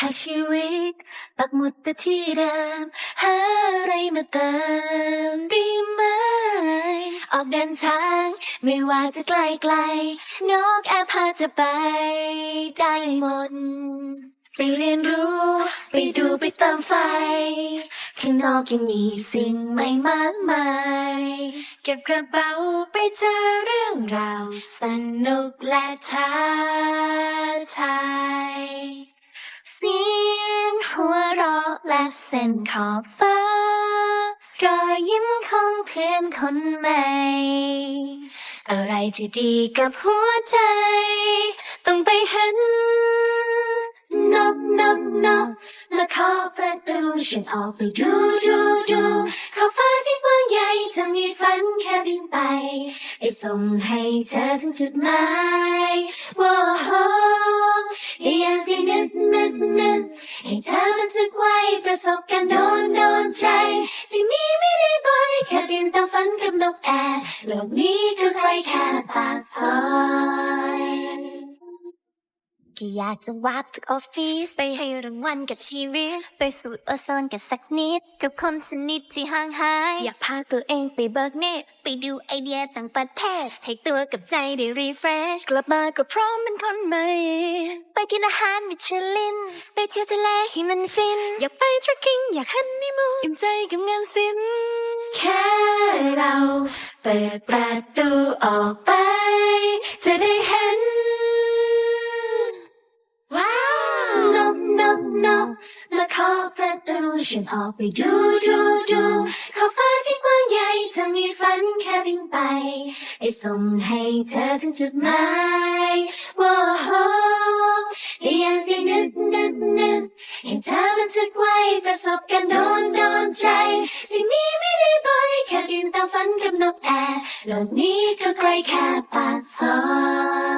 หากชีวิต ปักหมุดแต่ที่เดิม หาอะไรมาเติมดีไหม ออกเดินทาง ไม่ว่าจะไกลไกล นกแอบพาจะไป ได้หมด ไปเรียนรู้ ไปดูไปติมไฟ ข้างนอกยังมีสิ่งใหม่มากมาย เก็บกระเป๋าไปเจอเรื่องราว สนุกและท้าทาย และเส้นขอบฟ้ารอยยิ้มของเพื่อนคนใหม่ อะไรที่ดีกับหัวใจ ต้องไปเห็นนกนกนกและขอประตูฉันออกไปดูดูดูขอบฟ้าที่กว้างใหญ่จะมีฝันแค่บินไปไปส่งให้เธอถึงจุดหมายว้าวอยากจะนึกนึกนึก เธอบันทึกไว้ประสบการณ์โดนโดนใจที่มีไม่ได้บ่อยแค่บินตามฝันกับนกแอร์โลกนี้คือใครแค่ปากซอยก็อยากจะวาบทุกออฟฟิศไปให้รางวัลกับชีวิต ไปสูดโอโซนกันสักนิด กับคนสนิทที่ห่างหาย อยากพาตัวเองไปเบิกเนตรไปดูไอเดียต่างประเทศ ให้ตัวกับใจได้รีเฟรชกลับมาก็พร้อมเป็นคนใหม่ ไปกินอาหารมิชลิน ไปเที่ยวทะเลให้มันฟิน อยากไปทรคกิ้งอยากฮันนีมูนอิ่มใจกับงานศิลป์แค่เราเปิดประตูออกไป จะได้เห็น ว้าวนกนกนกมาเคาะประตูฉันออกไปดูดูดูขอบฟ้าที่กว้างใหญ่จะมีฝันแค่บินไปไปส่งให้เธอถึงจุดหมายว้า บันทึกไว้ประสบการณ์โดนโดนใจที่มีไม่ได้บ่อยแค่ดินตามฝันกับนกแอร์โลกนี้ก็ไกลแค่ปากซอย